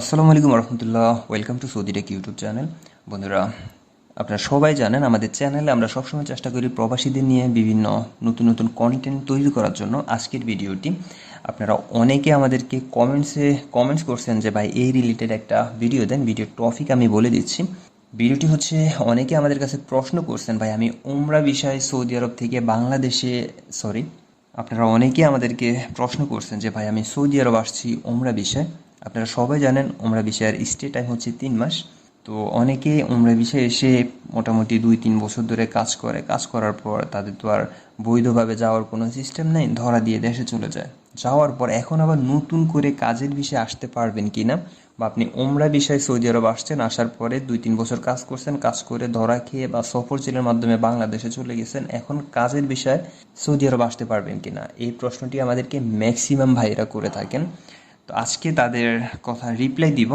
আসসালামু আলাইকুম রহমতুল্লাহ welcome to Saudi tech YouTube channel বন্ধুরা, আপনারা সবাই জানেন, আমাদের চ্যানেলে আমরা সবসময় চেষ্টা করি প্রবাসীদের নিয়ে বিভিন্ন নতুন নতুন কন্টেন্ট তৈরি করার জন্য। আজকের ভিডিওটি, আপনারা অনেকে আমাদেরকে কমেন্টসে কমেন্টস করছেন যে, ভাই, এই রিলেটেড একটা ভিডিও দেন ভিডিওর টপিক আমি বলে দিচ্ছি। ভিডিওটি হচ্ছে, অনেকে আমাদের কাছে প্রশ্ন করছেন, ভাই, আমি উমরা বিষয়ে সৌদি আরব থেকে বাংলাদেশে সরি আপনারা অনেকেই আমাদেরকে প্রশ্ন করছেন যে, ভাই, আমি সৌদি আরব আসছি উমরা বিষয়ে। আপনারা সবাই জানেন ওমরা বিষয়ের স্টে টাইম হচ্ছে তিন মাস। তো অনেকে ওমরা বিষয়ে এসে মোটামুটি দুই, তিন বছর ধরে কাজ করে। কাজ করার পর তাদের তো আর বৈধভাবে যাওয়ার কোনো সিস্টেম নেই, ধরা দিয়ে দেশে চলে যায়। যাওয়ার পর এখন আবার নতুন করে কাজের বিষয়ে আসতে পারবেন কি না? বা আপনি ওমরা বিষয়ে সৌদি আরব আসছেন, আসার পরে দুই, তিন বছর কাজ করছেন, কাজ করে ধরা খেয়ে বা সফর চিলের মাধ্যমে বাংলাদেশে চলে গেছেন, এখন কাজের বিষয়ে সৌদি আরব আসতে পারবেন কি না? এই প্রশ্নটি আমাদেরকে ম্যাক্সিমাম ভাইরা করে থাকেন। তো আজকে তাদের কথা রিপ্লাই দিব।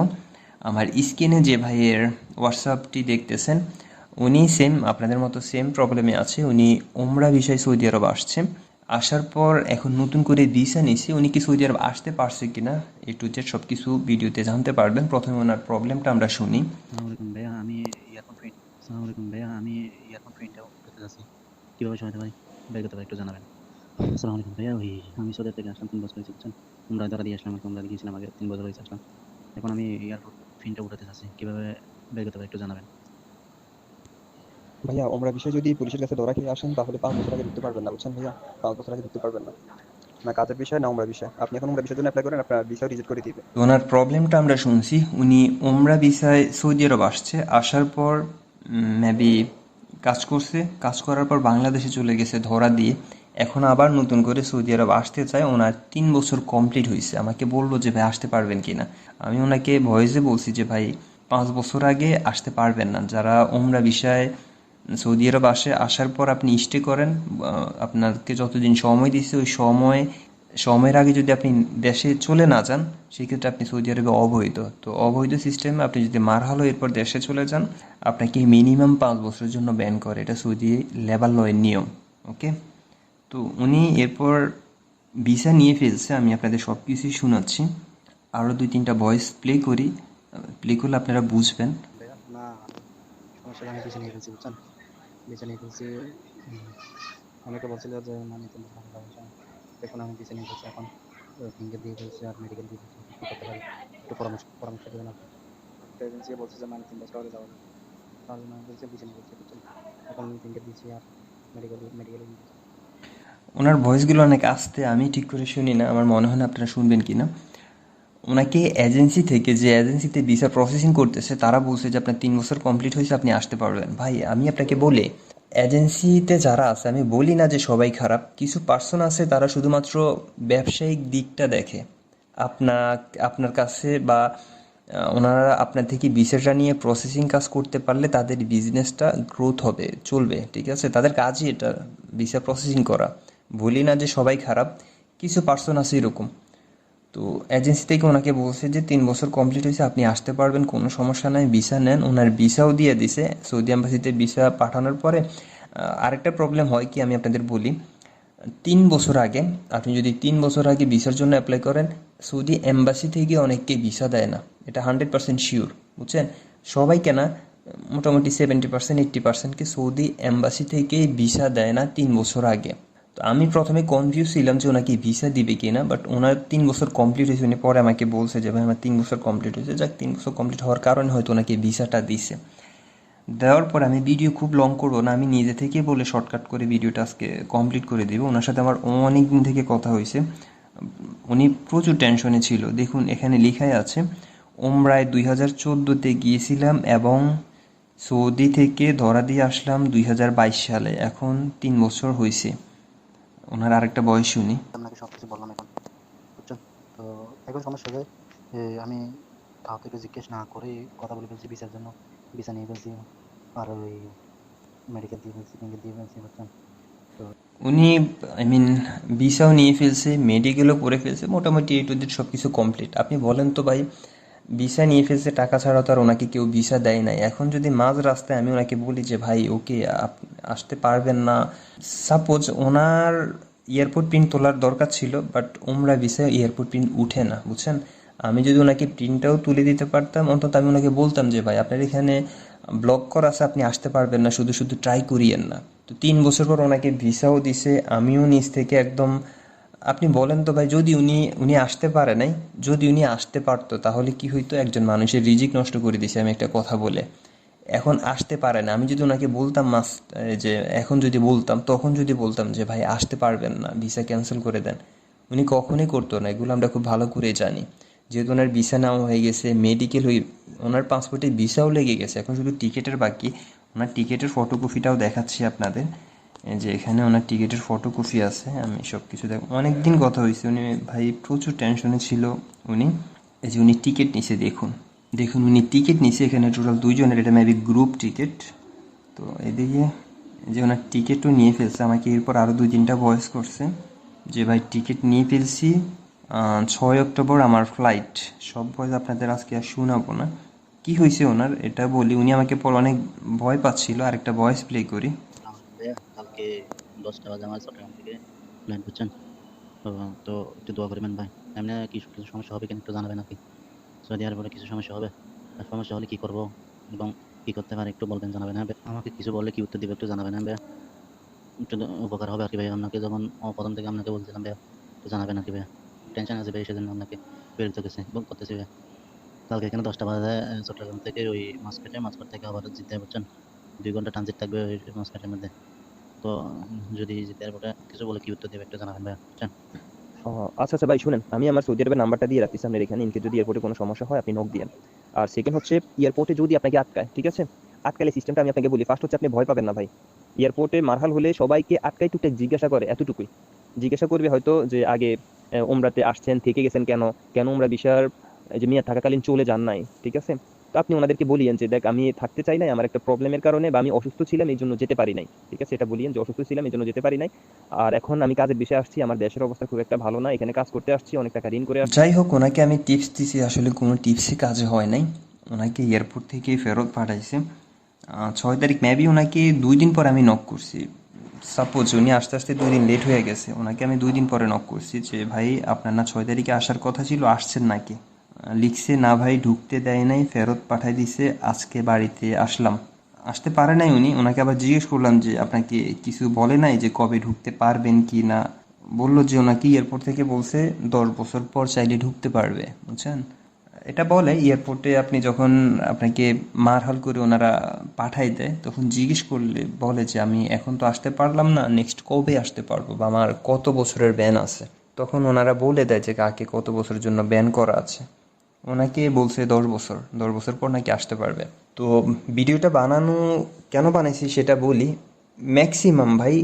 আমার স্ক্রিনে যে ভাইয়ের হোয়াটসঅ্যাপটি দেখতেছেন, উনি সেম আপনাদের মতো সেম প্রবলেমে আছে। উনি ওমরা বিষয়ে সৌদি আরব আসছে। আসার পর এখন নতুন করে ভিসা নিছে। উনি কি সৌদি আরব আসতে পারছে কিনা এ টু জেড সব কিছু ভিডিওতে জানতে পারবেন। প্রথমে ওনার প্রবলেমটা আমরা শুনি। আমি আমি কীভাবে সহায়তা পারি? একটু জানাবেন। আসসালামু আলাইকুম ভাইয়া। ওই আমি সৌদি থেকে আসলাম তিন বছর হয়েছে বুঝছেন? তোমরা ধরা দিয়ে আসলাম তোমরা গিয়েছিলাম আগে তিন বছর হয়েছে আসলাম। এখন আমি এয়ারপোর্ট প্রিন্টটা উঠাতে চাচ্ছি কীভাবে বের করতে পারি একটু জানাবেন? ভাইয়া ওমরা বিষয়ে যদি পুলিশের কাছে ধরা খেয়ে আসেন তাহলে পাঁচ বছর আগে ঢুকতে পারবেন না বুঝছেন ভাইয়া? পাঁচ বছর আগে ঢুকতে পারবেন না। না কাজের বিষয় না ওমরা বিষয়। আপনি এখন ওমরা বিষয়ের জন্য অ্যাপ্লাই করেন আপনার বিষয় রিজেক্ট করে দিবে। ওনার প্রবলেমটা আমরা শুনছি উনি ওমরা ভিসায় সৌদি আরব আসছে আসার পর মেবি কাজ করছে কাজ করার পর বাংলাদেশে চলে গেছে ধরা দিয়ে। এখন আবার নতুন করে সৌদি আরব আসতে চায়, ওনার তিন বছর কমপ্লিট হয়েছে আমাকে বলল যে, ভাই, আসতে পারবেন কি না আমি ওনাকে ভয়েসে বলছি যে, ভাই, পাঁচ বছর আগে আসতে পারবেন না। যারা ওমরা বিষয়ে সৌদি আরব আসে, আসার পর আপনি স্টে করেন। আপনাকে যতদিন সময় দিচ্ছে ওই সময়, সময়ের আগে যদি আপনি দেশে চলে না যান, সেক্ষেত্রে আপনি সৌদি আরবে অবৈধ। তো অবৈধ সিস্টেমে আপনি যদি মার হলো এরপর দেশে চলে যান, আপনাকে মিনিমাম পাঁচ বছরের জন্য ব্যান করে। এটা সৌদি লেবার লয়ের নিয়ম ওকে তো উনি এরপর ভিসা নিয়ে ফেলছে, আমি আপনাদের সব কিছুই শোনাচ্ছি। আরও দুই তিনটা ভয়েস প্লে করি। প্লে করলে আপনারা বুঝবেন। না আমি নিয়ে বুঝছেন? ফেলছি অনেকে বলছিল যে মানে তুমি দেখুন, আমি পিছিয়ে নিয়ে এখন। ফিঙ্গার দিয়ে ফেলছি আর মেডিকেল দিয়ে ফেলছি, কী করতে পারি? একটু পরামর্শ পরামর্শ দেবেন আপনি? একটা এজেন্সি বলছে যে মানে যাওয়া জন্য আমি বলছি নিয়ে বুঝছেন? এখন ফিঙ্গার দিয়েছি আর মেডিকেল মেডিকেলে ওনার ভয়েসগুলো অনেক আস্তে, আমি ঠিক করে শুনি না, আমার মনে হয় না আপনারা শুনবেন কি না ওনাকে এজেন্সি থেকে যে এজেন্সিতে ভিসা প্রসেসিং করতেছে, তারা বলছে যে আপনার তিন বছর কমপ্লিট হয়েছে, আপনি আসতে পারবেন। ভাই, আমি আপনাকে বলি এজেন্সিতে যারা আছে, আমি বলি না যে সবাই খারাপ, কিছু পার্সন আছে, তারা শুধুমাত্র ব্যবসায়িক দিকটা দেখে। আপনার আপনার কাছে বা ওনারা আপনার থেকে ভিসাটা নিয়ে প্রসেসিং কাজ করতে পারলে তাদের বিজনেসটা গ্রোথ হবে, চলবে, ঠিক আছে? তাদের কাজই এটা ভিসা প্রসেসিং করা। বলি না যে সবাই খারাপ, কিছু পার্সন আছে এরকম। তো এজেন্সি থেকে ওনাকে বলছে যে, তিন বছর কমপ্লিট হয়েছে, আপনি আসতে পারবেন, কোনো সমস্যা নাই ভিসা নেন। ওনার ভিসাও দিয়ে দিছে। সৌদি অ্যাম্বাসিতে ভিসা পাঠানোর পরে আরেকটা প্রবলেম হয় কি আমি আপনাদের বলি। তিন বছর আগে, আপনি যদি তিন বছর আগে ভিসার জন্য অ্যাপ্লাই করেন, সৌদি এম্বাসি থেকে অনেককে ভিসা দেয় না। এটা হান্ড্রেড পার্সেন্ট শিওর বুঝছেন? সবাইকে না মোটামুটি সেভেন্টি পার্সেন্ট এইট্টি পার্সেন্টকে সৌদি এম্বাসি থেকে ভিসা দেয় না তিন বছর আগে। আমি প্রথমে কনফিউজ ছিলাম যে ওনাকে ভিসা দিবে কিনা বাট ওনার তিন বছর কমপ্লিট হয়েছে, উনি পরে আমাকে বলছে যে, ভাই, আমার তিন বছর কমপ্লিট হয়েছে। যাক, তিন বছর কমপ্লিট হওয়ার কারণে হয়তো ওনাকে ভিসাটা দিছে। দেওয়ার পর আমি ভিডিও খুব লং করব না, আমি নিজে থেকে বলে শর্টকাট করে ভিডিওটা আজকে কমপ্লিট করে দেবো। ওনার সাথে আমার অনেক দিন থেকে কথা হয়েছে। উনি প্রচুর টেনশনে ছিল। দেখুন, এখানে লেখাই আছে, ওমরায় দুই হাজার চোদ্দোতে গিয়েছিলাম এবং সৌদি থেকে ধরা দিয়ে আসলাম দুই হাজার বাইশ সালে। এখন তিন বছর হয়েছে। ওনার আরেকটা বয়স শুনি আপনাকে সব কিছু বললাম এখন। বুঝছেন? তো এখন সমস্যা যে আমি কাউকে একটু জিজ্ঞেস না করে কথা বলে ফেলছি ভিসার জন্য। ভিসা নিয়ে ফেলছি আর ওই মেডিকেল দিয়ে ফেলছি ফিঙ্গার দিয়ে ফেলছি বুঝছেন? উনি আই মিন ভিসাও নিয়ে ফেলছে মেডিকেলও করে ফেলছে মোটামুটি এই টু সব কিছু কমপ্লিট আপনি বলেন তো ভাই ভিসা নিয়ে ফেলছে, টাকা ছাড়া তো আর ওনাকে কেউ ভিসা দেয় নাই। এখন যদি মাঝ রাস্তায় আমি ওনাকে বলি যে, ভাই, ওকে আসতে পারবেন না। সাপোজ ওনার এয়ারপোর্ট প্রিন্ট তোলার দরকার ছিল বাট ওমরা ভিসা এয়ারপোর্ট প্রিন্ট উঠে না, বুঝছেন? আমি যদি ওনাকে প্রিন্টটাও তুলে দিতে পারতাম, অন্তত আমি ওনাকে বলতাম যে, ভাই, আপনার এখানে ব্লক করা আছে, আপনি আসতে পারবেন না, শুধু শুধু ট্রাই করিয়েন না। তো তিন বছর পর ওনাকে ভিসাও দিছে, আমিও নিজ থেকে একদম আপনি বলেন তো ভাই, যদি উনি উনি আসতে পারে নাই, যদি উনি আসতে পারতো, তাহলে কি হইতো? একজন মানুষের রিজিক নষ্ট করে দিছে, আমি একটা কথা বলে। এখন আসতে পারে না। আমি যদি ওনাকে বলতাম মাস যে এখন যদি বলতাম, তখন যদি বলতাম যে, ভাই, আসতে পারবেন না, ভিসা ক্যান্সেল করে দেন। উনি কখনই করতো না। এগুলো আমরা খুব ভালো করে জানি। যেহেতু ওনার ভিসা নেওয়া হয়ে গেছে, মেডিকেল হয়ে, ওনার পাসপোর্টে ভিসাও লেগে গেছে। এখন শুধু টিকিটের বাকি। ওনার টিকিটের ফটোকপিটাও দেখাচ্ছি আপনাদের। এই যে এখানে ওনার টিকিটের ফটোকপি আছে, আমি সব কিছু দেখ অনেক দিন কথা হয়েছে। উনি ভাই প্রচুর টেনশনে ছিল উনি। এই যে উনি টিকিট নিছে, দেখুন। দেখুন উনি টিকিট নিছে এখানে টোটাল দুইজনের, এটা মেবি গ্রুপ টিকিট তো এদিকে যে ওনার টিকিটও নিয়ে ফেলছে, আমাকে এরপর আরও দুই তিনটা ভয়েস করছে। যে ভাই টিকিট নিয়ে ফেলছি ছয় অক্টোবর আমার ফ্লাইট সব ভয়েস আপনাদের আজকে আর শোনাবো না। কি হয়েছে ওনার, এটা বলি। উনি আমাকে পর অনেক ভয় পাচ্ছিল, আরেকটা ভয়েস প্লে করি। ভাইয়া কালকে দশটা বাজে আমার চট্টগ্রাম থেকে প্ল্যান করছেন। তো একটু দোয়া করবেন ভাই। এমনি কিছু কিছু সমস্যা হবে কিনা একটু জানাবেন আপনি সৌদি আরবে কিছু সমস্যা হবে, আর সমস্যা হলে কী করব এবং কী করতে পারে একটু বলবেন, জানাবেন হ্যাঁ আমাকে কিছু বললে কি উত্তর দেবে একটু জানাবেন হ্যাঁ একটু উপকার হবে আর কি ভাই আপনাকে। যখন প্রথম থেকে আপনাকে বলছিলাম ভাইয়া একটু জানাবেন আর কি ভাইয়া টেনশন আছে ভাই সেজন্য আপনাকে প্রেরিত করছি এবং করতেছি ভাইয়া কালকে এখানে দশটা বাজে, চট্টগ্রাম থেকে ওই মাসকাটে মাসকাট থেকে আবার জিতে বুঝছেন? দুই ঘণ্টা ট্রানজিট থাকবে ওই মাসকাটের মধ্যে। তো যদি এয়ারপোর্টে কিছু বলে কি উত্তর দেবে একটু জানাবেন বুঝছেন ও, আচ্ছা আচ্ছা ভাই শুনেন আমি আমার সৌদি আরবের নাম্বারটা দিয়ে আপনার এখানে ইনকে যদি এয়ারপোর্টে কোনো সমস্যা হয় আপনি আর সেকেন্ড হচ্ছে এয়ারপোর্টে যদি আপনাকে আটকায় ঠিক আছে? আটকালে সিস্টেমটা আমি আপনাকে বলি ফার্স্ট হচ্ছে আপনি ভয় পাবেন না ভাই। এয়ারপোর্টে মারহাল হলে সবাইকে আটকাই টুকটাক জিজ্ঞাসা করে এতটুকুই। জিজ্ঞাসা করবে হয়তো যে আগে ওমরাতে আসছেন থেকে গেছেন কেন? কেন ওমরা বিশার যে মিয়া থাকাকালীন চলে যান নাই ঠিক আছে? তো আপনি ওনাদেরকে বলিয়েন যে, দেখ, আমি থাকতে চাই নাই, আমার একটা প্রবলেমের কারণে, বা আমি অসুস্থ ছিলাম, এই জন্য যেতে পারি নাই। ঠিক আছে? এটা বলিয়েন যে, অসুস্থ ছিলাম, এই জন্য যেতে পারি নাই। আর এখন আমি কাজের বিষয়ে আসছি, আমার দেশের অবস্থা খুব একটা ভালো না, এখানে কাজ করতে আসছি, অনেক টাকা ঋণ করে যাই হোক, ওনাকে আমি টিপস দিছি, আসলে কোনো টিপসই কাজে হয় নাই। ওনাকে এয়ারপোর্ট থেকে ফেরত পাঠাইছে। ছয় তারিখ মেবি ওনাকে দুই দিন পরে আমি নক করছি। সাপোজ উনি আস্তে আস্তে দুই দিন লেট হয়ে গেছে, ওনাকে আমি দুই দিন পরে নক করছি যে, ভাই, আপনার না ছয় তারিখে আসার কথা ছিল, আসছেন নাকি? লিখছে, না ভাই, ঢুকতে দেয় নাই, ফেরত পাঠাই দিছে, আজকে বাড়িতে আসলাম। আসতে পারে নাই উনি ওনাকে আবার জিজ্ঞেস করলাম যে, আপনাকে কিছু বলে নাই যে কবে ঢুকতে পারবেন কি না? বলল যে, ওনাকে এয়ারপোর্ট থেকে বলছে, দশ বছর পর চাইলে ঢুকতে পারবে। বুঝছেন? এটা বলে, এয়ারপোর্টে আপনি যখন আপনাকে মারহাল করে ওনারা পাঠাই দেয়, তখন জিজ্ঞেস করলে, বলে যে, আমি এখন তো আসতে পারলাম না নেক্সট কবে আসতে পারব বা আমার কত বছরের ব্যান আছে? তখন ওনারা বলে দেয় যে, কাকে কত বছরের জন্য ব্যান করা আছে? ওনাকে বলছে দশ বছর দশ বছর পর নাকি আসতে পারবে। তো ভিডিওটা বানানো কেন বানাইছি সেটা বলি, ম্যাক্সিমাম ভাই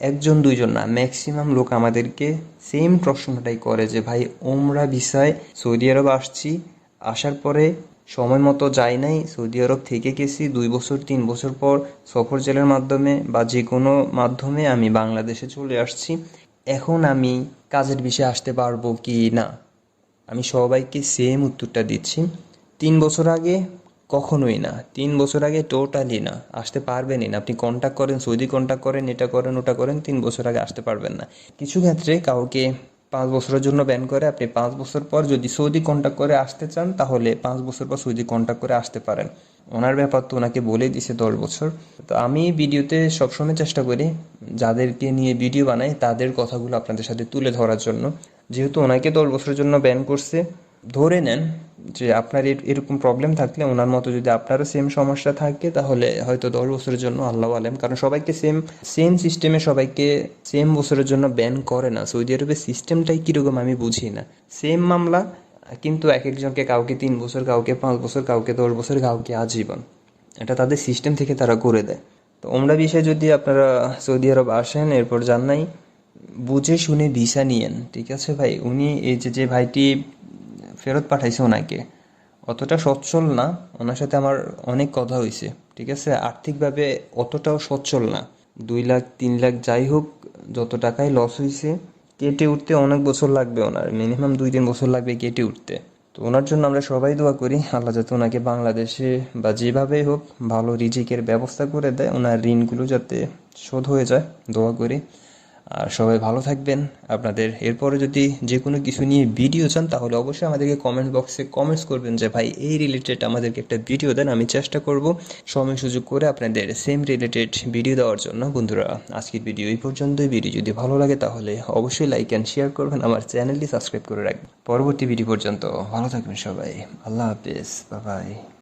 একজন, দুইজন না, ম্যাক্সিমাম লোক আমাদেরকে সেম প্রশ্নটাই করে যে, ভাই, ওমরা ভিসায় সৌদি আরব আসছি, আসার পরে সময় মতো যাই নাই, সৌদি আরব থেকে গেছি, দুই বছর, তিন বছর পর সফর জেলের মাধ্যমে বা যে কোনো মাধ্যমে আমি বাংলাদেশে চলে আসছি, এখন আমি কাজের বিষয়ে আসতে পারব কি না? আমি সবাইকে সেম উত্তরটা দিচ্ছি। তিন বছর আগে কখনোই না। তিন বছর আগে টোটালি না। আসতে পারবেনই না। আপনি কন্ট্যাক্ট করেন, সৌদি কন্ট্যাক্ট করেন, এটা করেন, ওটা করেন, তিন বছর আগে আসতে পারবেন না। কিছু ক্ষেত্রে কাউকে পাঁচ বছরের জন্য ব্যান করে, আপনি পাঁচ বছর পর যদি সৌদি কন্ট্যাক্ট করে আসতে চান, তাহলে পাঁচ বছর পর সৌদি কন্ট্যাক্ট করে আসতে পারেন। ওনার ব্যাপার তো ওনাকে বলে দিছে দশ বছর। তো আমি ভিডিওতে সবসময় চেষ্টা করি, যাদেরকে নিয়ে ভিডিও বানাই, তাদের কথাগুলো আপনাদের সাথে তুলে ধরার জন্য। যেহেতু ওনাকে দশ বছরের জন্য ব্যান করছে, ধরে নেন যে আপনার এর- এরকম প্রবলেম থাকলে ওনার মতো যদি আপনারও সেম সমস্যা থাকে, তাহলে হয়তো দশ বছরের জন্য আল্লাহ আলেম। কারণ সবাইকে সেম সেম সিস্টেমে সবাইকে সেম বছরের জন্য ব্যান করে না। সৌদি আরবের সিস্টেমটাই কীরকম আমি বুঝি না। সেম মামলা, কিন্তু এক একজনকে কাউকে তিন বছর, কাউকে পাঁচ বছর, কাউকে দশ বছর, কাউকে আজীবন। এটা তাদের সিস্টেম থেকে তারা করে দেয়। তো ওমরা বিষয়ে যদি আপনারা সৌদি আরব আসেন, এরপর যান নাই বুঝে শুনে ভিসা নিয়েন, ঠিক আছে ভাই? উনি এই যে যে ভাইটি ফেরত পাঠাইছে ওনাকে, অতটা সচ্ছল না। ওনার সাথে আমার অনেক কথা হয়েছে ঠিক আছে? আর্থিকভাবে অতটাও সচ্ছল না। দুই লাখ, তিন লাখ যাই হোক, যত টাকাই লস হয়েছে কেটে উঠতে অনেক বছর লাগবে ওনার মিনিমাম দুই তিন বছর লাগবে কেটে উঠতে। তো ওনার জন্য আমরা সবাই দোয়া করি, আল্লাহ যাতে ওনাকে বাংলাদেশে বা যেভাবেই হোক ভালো রিজিকের ব্যবস্থা করে দেয়, ওনার ঋণগুলো যাতে শোধ হয়ে যায়, দোয়া করি। আর সবাই ভালো থাকবেন। আপনাদের এরপরে যদি যে কোনো কিছু নিয়ে ভিডিও চান, তাহলে অবশ্যই আমাদেরকে কমেন্ট বক্সে কমেন্টস করবেন যে, ভাই, এই রিলেটেড আমাদেরকে একটা ভিডিও দেন, আমি চেষ্টা করব সময় সুযোগ করে আপনাদের সেম রিলেটেড ভিডিও দেওয়ার জন্য। বন্ধুরা, আজকের ভিডিও এই পর্যন্তই। ভিডিও যদি ভালো লাগে, তাহলে অবশ্যই লাইক অ্যান্ড শেয়ার করবেন। আমার চ্যানেলটি সাবস্ক্রাইব করে রাখবেন। পরবর্তী ভিডিও পর্যন্ত ভালো থাকবেন সবাই। আল্লাহ হাফেজ। বাই